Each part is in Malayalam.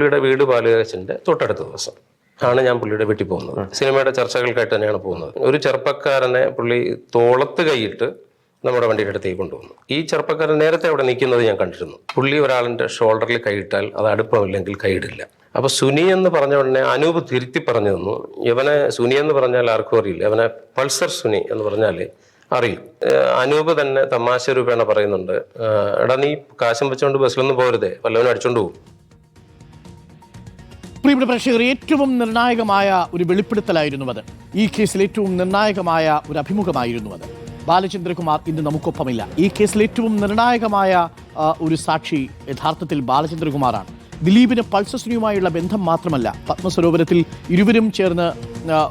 പുള്ളിയുടെ വീട് ബാലുകാശിന്റെ തൊട്ടടുത്ത ദിവസം. ആണ് ഞാൻ പുള്ളിയുടെ വീട്ടിൽ പോകുന്നത്. സിനിമയുടെ ചർച്ചകൾക്കായിട്ട് തന്നെയാണ് പോകുന്നത്. ഒരു ചെറുപ്പക്കാരനെ പുള്ളി തോളത്ത് കൈയിട്ട് നമ്മുടെ വണ്ടിയുടെ അടുത്തേക്ക് കൊണ്ടുവന്നു. ഈ ചെറുപ്പക്കാരൻ നേരത്തെ അവിടെ നിൽക്കുന്നത് ഞാൻ കണ്ടിരുന്നു. പുള്ളി ഒരാളിന്റെ ഷോൾഡറിൽ കൈയിട്ടാൽ അത് അടുപ്പമില്ലെങ്കിൽ കൈയിടില്ല. അപ്പൊ സുനി എന്ന് പറഞ്ഞ ഉടനെ അനൂപ് തിരുത്തി പറഞ്ഞു തന്നു. ഇവനെ സുനി എന്ന് പറഞ്ഞാൽ ആർക്കും അറിയില്ല. ഇവനെ പൾസർ സുനി എന്ന് പറഞ്ഞാൽ അറിയും. അനൂപ് തന്നെ തമാശ രൂപേണ പറയുന്നുണ്ട് എടാ നീ കാശും വെച്ചോണ്ട് ബസ്സിലൊന്നും പോരുതേ. വല്ലവനും അടിച്ചോണ്ട് പോകും പ്രിയപ്പെട്ട പ്രേക്ഷകർ ഏറ്റവും നിർണായകമായ ഒരു വെളിപ്പെടുത്തലായിരുന്നു അത്. ഈ കേസിൽ ഏറ്റവും നിർണായകമായ ഒരു അഭിമുഖമായിരുന്നു അത്. ബാലചന്ദ്രകുമാർ ഇന്ന് നമുക്കൊപ്പമില്ല. ഈ കേസിൽ ഏറ്റവും നിർണായകമായ ഒരു സാക്ഷി യഥാർത്ഥത്തിൽ ബാലചന്ദ്രകുമാറാണ്. ദിലീപിന് പൾസസിനുമായുള്ള ബന്ധം മാത്രമല്ല പത്മസരോവരത്തിൽ ഇരുവരും ചേർന്ന്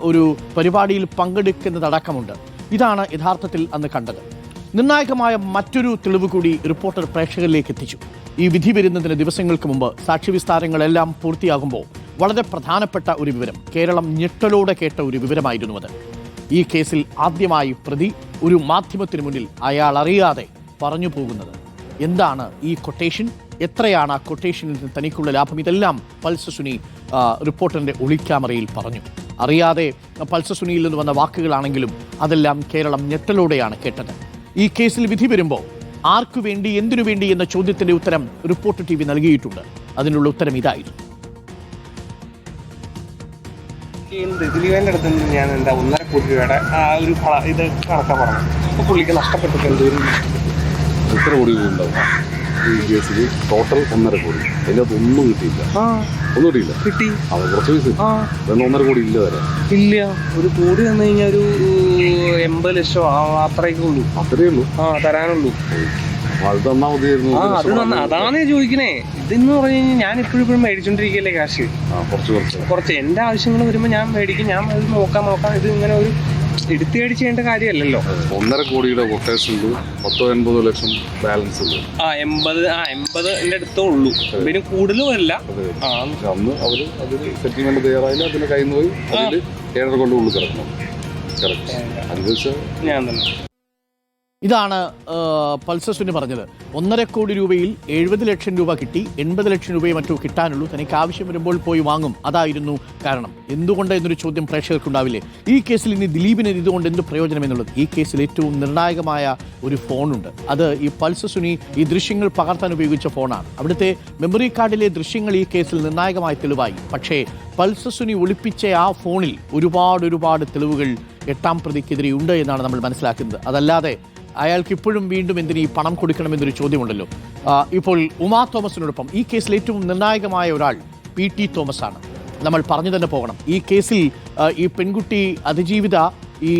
ഒരു പരിപാടിയിൽ പങ്കെടുക്കുന്നതടക്കമുണ്ട്. ഇതാണ് യഥാർത്ഥത്തിൽ അന്ന് കണ്ടത്. നിർണായകമായ മറ്റൊരു തെളിവ് കൂടി റിപ്പോർട്ടർ പ്രേക്ഷകരിലേക്ക് എത്തിച്ചു. ഈ വിധി വരുന്നതിന് ദിവസങ്ങൾക്ക് മുമ്പ് സാക്ഷി വിസ്താരങ്ങളെല്ലാം പൂർത്തിയാകുമ്പോൾ വളരെ പ്രധാനപ്പെട്ട ഒരു വിവരം കേരളം ഞെട്ടലോടെ കേട്ട ഒരു വിവരമായിരുന്നു അത്. ഈ കേസിൽ ആദ്യമായി പ്രതി ഒരു മാധ്യമത്തിന് മുന്നിൽ അയാൾ അറിയാതെ പറഞ്ഞു പോകുന്നത്. എന്താണ് ഈ കൊട്ടേഷൻ എത്രയാണ് ആ കൊട്ടേഷനിൽ നിന്ന് തനിക്കുള്ള ലാഭം? ഇതെല്ലാം പൾസ് സുനി ആ, റിപ്പോർട്ടറിന്റെ ഒളിക്യാമറയിൽ പറഞ്ഞു. അറിയാതെ പൾസ സുനിയിൽ നിന്ന് വന്ന വാക്കുകളാണെങ്കിലും അതെല്ലാം കേരളം ഞെട്ടലോടെയാണ് കേട്ടത്. ഈ കേസിൽ വിധി വരുമ്പോൾ ആർക്കു വേണ്ടി എന്തിനു വേണ്ടി എന്ന ചോദ്യത്തിന്റെ ഉത്തരം റിപ്പോർട്ട് ടി വി നൽകിയിട്ടുണ്ട്. അതിനുള്ള ഉത്തരം ഇതായിരുന്നു. എന്ത് ദിലീപേന്റെ അടുത്ത് നിന്ന് ഞാൻ എന്താ ഒന്നര കോടി രൂപയുടെ ആ ഒരു ഇത് കണക്കാ പറഞ്ഞു അപ്പോൾ പുള്ളിക്ക് നഷ്ടപ്പെട്ടു എന്തോരം എത്ര കോടി ഉണ്ടാവും ഈ കേസിൽ ടോട്ടൽ ഒന്നര കോടി. അതിനകത്ത് ഒന്നും കിട്ടിയില്ല. ഒന്നും കിട്ടിയില്ല. കിട്ടി. അത് കുറച്ച് പൈസ എന്നാൽ ഒന്നര കോടി ഇല്ല വരെ. ഇല്ല. ഒരു കോടി തന്നു കഴിഞ്ഞാൽ ഒരു എൺപത് ലക്ഷം അത്രയൊക്കെ ഉള്ളൂ. അത്രയേ ഉള്ളൂ. ആ തരാനുള്ളൂ. ആ അത് നന്ന. അതാണ് ചോദിക്കണേ. ഇതെന്ന് പറഞ്ഞു കഴിഞ്ഞാൽ ഞാൻ ഇപ്പോഴും ഇപ്പോഴും മേടിച്ചോണ്ടിരിക്കല്ലേ കാശ്? കുറച്ച് എന്റെ ആവശ്യങ്ങൾ വരുമ്പോൾ ഞാൻ മേടിക്കും. ഞാൻ അത് നോക്കാം നോക്കാം. ഇത് ഇങ്ങനെ ഒരു എടുത്തു മേടിച്ച് ചെയ്യേണ്ട കാര്യമല്ലല്ലോ. ഒന്നര കോടിയുടെ കൊട്ടേഷൻ ഉണ്ട്. പത്തോ എൺപതോ ലക്ഷം ബാലൻസ് ഉണ്ട്. ആ എൺപത് ആ എൺപത് എന്റെ അടുത്തേ ഉള്ളൂ. പിന്നെ കൂടുതലും അല്ല ആ. അന്ന് അവർ അതിന് സെറ്റിൽമെന്റ് തയ്യാറായില്ല. അതിന് കയ്യിൽ നിന്ന് പോയി അതിൽ ഏഴര കൊണ്ട് ഉള്ളിൽ കിടക്കണം. കറക്റ്റ് ഞാൻ തന്നെ. ഇതാണ് ആ, പൾസസുനി പറഞ്ഞത്. ഒന്നര കോടി രൂപയിൽ എഴുപത് ലക്ഷം രൂപ കിട്ടി എൺപത് ലക്ഷം രൂപയെ മറ്റോ കിട്ടാനുള്ളൂ തനിക്ക് ആവശ്യം വരുമ്പോൾ പോയി വാങ്ങും. അതായിരുന്നു കാരണം. എന്തുകൊണ്ട് എന്നൊരു ചോദ്യം പ്രേക്ഷകർക്കുണ്ടാവില്ലേ? ഈ കേസിൽ ഇനി ദിലീപിന് ഇതുകൊണ്ട് എന്ത് പ്രയോജനം എന്നുള്ളത്? ഈ കേസിൽ ഏറ്റവും നിർണായകമായ ഒരു ഫോണുണ്ട്. അത് ഈ പൾസസുനി ഈ ദൃശ്യങ്ങൾ പകർത്താൻ ഉപയോഗിച്ച ഫോണാണ്. അവിടുത്തെ മെമ്മറി കാർഡിലെ ദൃശ്യങ്ങൾ ഈ കേസിൽ നിർണായകമായ തെളിവായി. പക്ഷേ പൾസസുനി ഒളിപ്പിച്ച ആ ഫോണിൽ ഒരുപാട് ഒരുപാട് തെളിവുകൾ എട്ടാം പ്രതിക്കെതിരെ ഉണ്ട് എന്നാണ് നമ്മൾ മനസ്സിലാക്കുന്നത്. അതല്ലാതെ അയാൾക്ക് ഇപ്പോഴും വീണ്ടും എന്തിന് ഈ പണം കൊടുക്കണമെന്നൊരു ചോദ്യമുണ്ടല്ലോ. ഇപ്പോൾ ഉമാ തോമസിനോടൊപ്പം ഈ കേസിൽ ഏറ്റവും നിർണായകമായ ഒരാൾ പി ടി തോമസ് ആണ് നമ്മൾ പറഞ്ഞു തന്നെ പോകണം. ഈ കേസിൽ ഈ പെൺകുട്ടി അതിജീവിത ഈ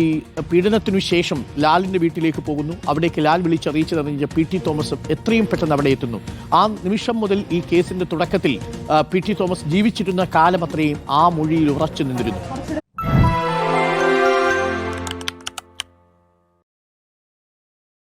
പീഡനത്തിനു ശേഷം ലാലിന്റെ വീട്ടിലേക്ക് പോകുന്നു. അവിടേക്ക് ലാൽ വിളിച്ചറിയിച്ചതറിഞ്ഞ പി ടി തോമസ് എത്രയും പെട്ടെന്ന് അവിടെ എത്തുന്നു. ആ നിമിഷം മുതൽ ഈ കേസിന്റെ തുടക്കത്തിൽ പി ടി തോമസ് ജീവിച്ചിരുന്ന കാലം അത്രയും ആ മൊഴിയിൽ ഉറച്ചു നിന്നിരുന്നു.